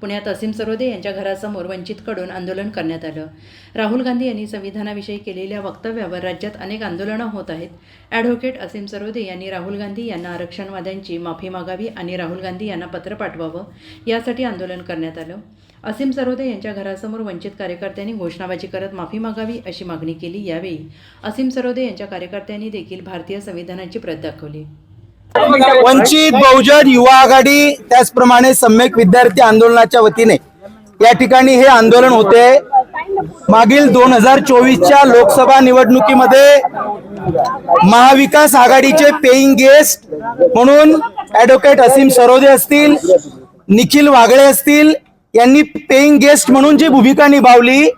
पुण्यात असीम सरोदे यांच्या घरासमोर वंचितकडून आंदोलन करण्यात आलं. राहुल गांधी यांनी संविधानाविषयी केलेल्या वक्तव्यावर राज्यात अनेक आंदोलनं होत आहेत. ॲडव्होकेट असीम सरोदे यांनी राहुल गांधी यांना आरक्षणवाद्यांची माफी मागावी आणि राहुल गांधी यांना पत्र पाठवावं यासाठी आंदोलन करण्यात आलं. असीम सरोदे यांच्या घरासमोर वंचित कार्यकर्त्यांनी घोषणाबाजी करत माफी मागावी अशी मागणी केली यावेळी असीम सरोदे यांच्या कार्यकर्त्यांनी देखील भारतीय संविधानाची प्रत दाखवली. वंचित बहुजन युवा आघाडी त्याचप्रमाणे सम्यक विद्यार्थी आंदोलनाच्या वतीने या ठिकाणी हे आंदोलन होते. मागील दोन हजार चोवीसच्या लोकसभा निवडणुकीमध्ये महाविकास आघाडीचे पेईंग गेस्ट म्हणून ऍडव्होकेट असीम सरोदे असतील निखिल वागळे असतील यांनी पेईंग गेस्ट म्हणून जी भूमिका निभावली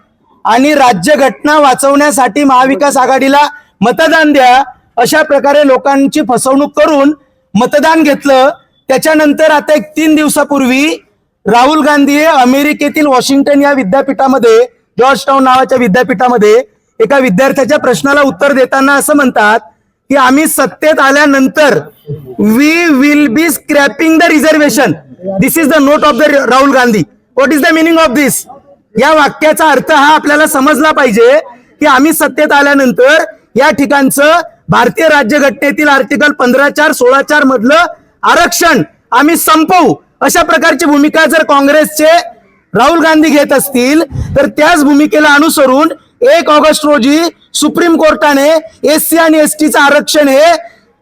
आणि राज्यघटना वाचवण्यासाठी महाविकास आघाडीला मतदान द्या अशा प्रकारे लोकांची फसवणूक करून मतदान घेतलं. त्याच्यानंतर आता एक तीन दिवसापूर्वी राहुल गांधी हे अमेरिकेतील वॉशिंग्टन या विद्यापीठामध्ये जॉर्ज टाऊन नावाच्या विद्यापीठामध्ये एका विद्यार्थ्याच्या प्रश्नाला उत्तर देताना असं म्हणतात की आम्ही सत्तेत आल्यानंतर we will be scrapping the reservation this is the note of the Rahul Gandhi. What is the meaning of this या वाक्याचा अर्थ हा आपल्याला समजला पाहिजे की आम्ही सत्तेत आल्यानंतर या ठिकाणचं भारतीय राज्यघटनेतील आर्टिकल पंधरा चार सोळा चार मधलं आरक्षण आम्ही संपवू. अशा प्रकारची भूमिका जर काँग्रेसचे राहुल गांधी घेत असतील तर त्याच भूमिकेला अनुसरून एक ऑगस्ट रोजी सुप्रीम कोर्टाने एस सी आणि एस टीचं आरक्षण हे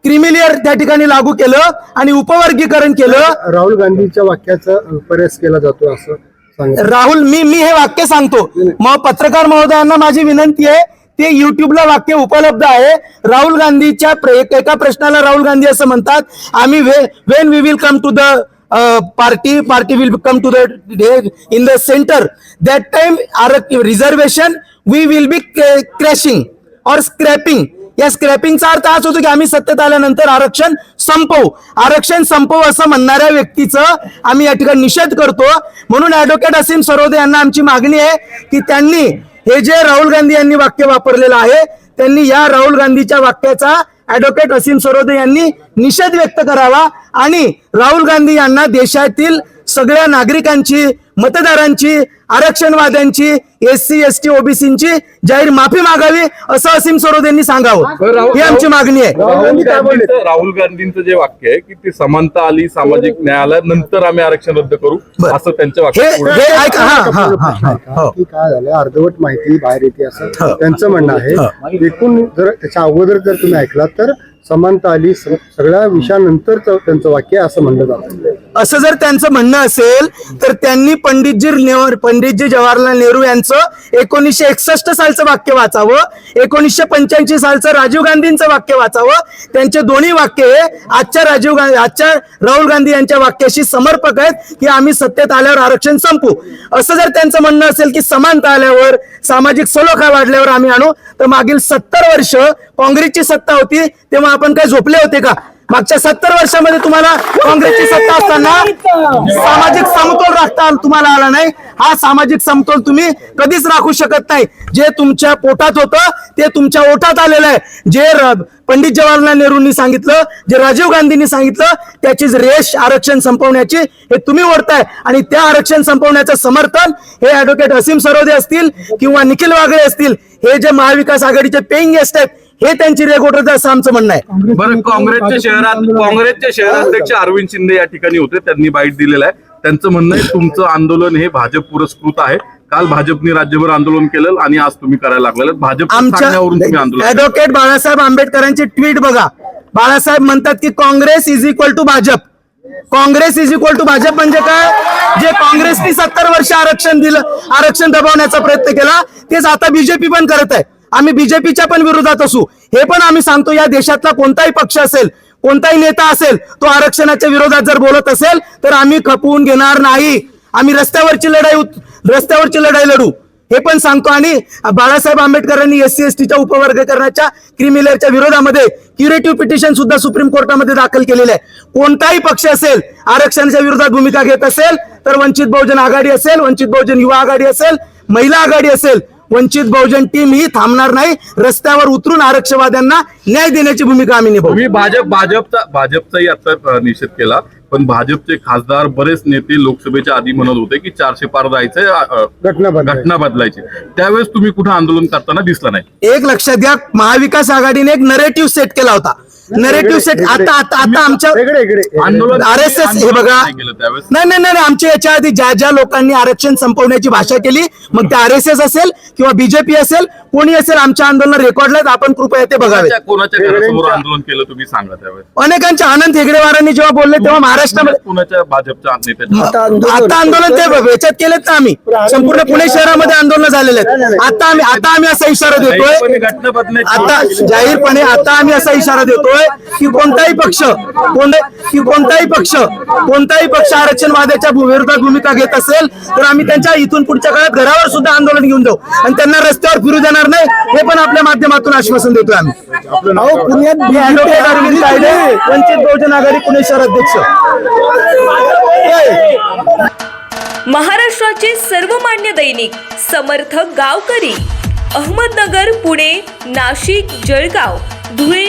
क्रिमिलियर त्या ठिकाणी लागू केलं आणि उपवर्गीकरण केलं. राहुल गांधीच्या वाक्याचा प्रयास केला जातो असं राहुल मी मी हे वाक्य सांगतो. मग पत्रकार महोदयांना माझी विनंती आहे ते युट्यूबला वाक्य उपलब्ध आहे. राहुल गांधीच्या एका प्रश्नाला राहुल गांधी असं म्हणतात आम्ही when we will come to the party party will come to the in the centre that time our reservation we will be crashing और स्क्रॅपिंग या स्क्रॅपिंगचा अर्थ हाच होतो की आम्ही सत्तेत आल्यानंतर आरक्षण संपवू. आरक्षण संपवू असं म्हणणाऱ्या व्यक्तीचं आम्ही या ठिकाणी निषेध करतो. म्हणून ऍडव्होकेट असीम सरोदे यांना आमची मागणी आहे की त्यांनी हे जे राहुल गांधी यांनी वाक्य वापरलेलं आहे त्यांनी या राहुल गांधीच्या वाक्याचा ऍडव्होकेट असीम सरोदे यांनी निषेध व्यक्त करावा आणि राहुल गांधी यांना देशातील सगळ्या नागरिकांची मतदारांची आरक्षणवाद्यांची एस सी एस टी ओबीसीची जाहीर माफी मागावी असं असीम सरोद यांनी सांगावं. ही आमची मागणी आहे. राहुल गांधींचं जे वाक्य आहे की ती समानता आली सामाजिक न्याय आला नंतर आम्ही आरक्षण रद्द करू. असं त्यांच्या हे वाक्यात पुढे हे हा हा हा हा हो. काय झालं अर्धवट माहिती बाहेर येते असं त्यांचं म्हणणं आहे. एकूण जर त्याच्या अगोदर जर तुम्ही ऐकलात तर समानता आली सगळ्या विषयानंतरच त्यांचं वाक्य आहे असं म्हणलं जातं. असं जर त्यांचं म्हणणं असेल तर त्यांनी पंडितजी नेहरू पंडितजी जवाहरलाल नेहरू यांचं एकोणीसशे एकसष्ट सालचं वाक्य वाचावं एकोणीसशे पंच्याऐंशी सालचं राजीव गांधींचं वाक्य वाचावं. त्यांचे दोन्ही वाक्य आजच्या राजीव गांधी आजच्या राहुल गांधी यांच्या वाक्याशी समर्पक आहेत की आम्ही सत्तेत आल्यावर आरक्षण संपू. असं जर त्यांचं म्हणणं असेल की समानता आल्यावर सामाजिक सलोखा वाढल्यावर आम्ही आणू तर मागील सत्तर वर्ष काँग्रेसची सत्ता होती तेव्हा आपण काय झोपले होते का? मागच्या सत्तर वर्षामध्ये तुम्हाला काँग्रेसची सत्ता असताना सामाजिक समतोल राखता तुम्हाला आला नाही. हा सामाजिक समतोल तुम्ही कधीच राखू शकत नाही. जे तुमच्या पोटात होतं ते तुमच्या ओठात आलेलं आहे. जे पंडित जवाहरलाल नेहरूंनी सांगितलं जे राजीव गांधींनी सांगितलं त्याचीच रेश आरक्षण संपवण्याची हे तुम्ही ओढताय. आणि त्या आरक्षण संपवण्याचं समर्थन हे ऍडव्होकेट असीम सरोदे असतील किंवा निखिल वागळे असतील हे जे महाविकास आघाडीचे पेईंग गेस्ट आहेत हे त्यांची रेगोट असं आमचं म्हणणं आहे. बरं काँग्रेसच्या शहरात काँग्रेसचे शहराध्यक्ष अरविंद शिंदे या ठिकाणी होते त्यांनी बाईट दिलेलं आहे. त्यांचं म्हणणं आहे तुमचं आंदोलन हे भाजप पुरस्कृत आहे. काल भाजपने राज्यभर आंदोलन केलं आणि आज तुम्ही करायला लागलेलं भाजप आमच्या. ऍडव्होकेट बाळासाहेब आंबेडकरांची ट्विट बघा. बाळासाहेब म्हणतात की Congress is equal to Bhajap. Congress is equal to Bhajap म्हणजे काय? जे काँग्रेसनी सत्तर वर्ष आरक्षण दिलं आरक्षण दबावण्याचा प्रयत्न केला तेच आता बीजेपी पण करत आहे. आम्ही बीजेपीच्या पण विरोधात असू. हे पण आम्ही सांगतो या देशातला कोणताही पक्ष असेल कोणताही नेता असेल तो आरक्षणाच्या विरोधात जर बोलत असेल तर आम्ही खपवून घेणार नाही. आम्ही रस्त्यावरची लढाई रस्त्यावरची लढाई लढू. हे पण सांगतो आणि बाळासाहेब आंबेडकरांनी एस सी एस टीच्या उपवर्गीकरणाच्या क्रिमिलेअरच्या विरोधामध्ये क्युरेटिव्ह पिटिशन सुद्धा सुप्रीम कोर्टामध्ये दाखल केलेलं आहे. कोणताही पक्ष असेल आरक्षणाच्या विरोधात भूमिका घेत असेल तर वंचित बहुजन आघाडी असेल वंचित बहुजन युवा आघाडी असेल महिला आघाडी असेल वंचित बहुजन टीम ही थांबणार नाही. रस्त्यावर उतरून आरक्षवाद्यांना न्याय देण्याची भूमिका आम्ही निभावू. तुम्ही भाजप भाजपचा भाजपचाही आता निषेध केला. पण भाजपचे खासदार बरेच नेते लोकसभेच्या आधी म्हणत होते की चारशे पार जायचंय. घटना बदलायची. त्यावेळेस तुम्ही कुठं आंदोलन करताना दिसला नाही? एक लक्षात घ्या महाविकास आघाडीने एक नरेटिव्ह सेट केला होता. नरेटिव्ह सेट आता आता आता आमच्या वेगळे वेगळे. आंदोलन आर एस एस हे बघा. नाही नाही नाही आमच्या याच्या आधी ज्या ज्या लोकांनी आरक्षण संपवण्याची भाषा केली मग ते आर एस एस असेल किंवा बीजेपी असेल कोणी असेल आमच्या आंदोलन रेकॉर्डला आपण कृपया ते बघावे. कोणाच्या- कोणाच्या घरासमोर आंदोलन केलं तुम्ही सांगा त्यावेळेस. अनेकांच्या आनंद हेगडेवारांनी जेव्हा बोलले तेव्हा महाराष्ट्रामध्ये कुणाच्या भाजपच्या नेत्याच्या आता आंदोलन ते याच्यात केलेत ना आम्ही. संपूर्ण पुणे शहरामध्ये आंदोलन झालेले आहेत आता आम्ही आता आम्ही असा इशारा देतोय. आता जाहीरपणे आता आम्ही असा इशारा देतोय. की कोणताही पक्ष कोण- की कोणताही पक्ष कोणताही पक्ष आरक्षण वादाच्या भू- विरोधात भूमिका घेत असेल तर आम्ही त्यांच्या इथून पुढच्या काळात घरावर सुद्धा आंदोलन घेऊन जाऊ. आणि त्यांना रस्त्यावर फिरू देणार नाही हे पण आपल्या माध्यमातून आश्वासन देतोय आम्ही. अहो पुण्यात वंचित बहुजन आघाडी पुणे शहर अध्यक्ष. महाराष्ट्राचे सर्वमान्य दैनिक समर्थ गावकरी अहमदनगर पुणे नाशिक जळगाव धुळे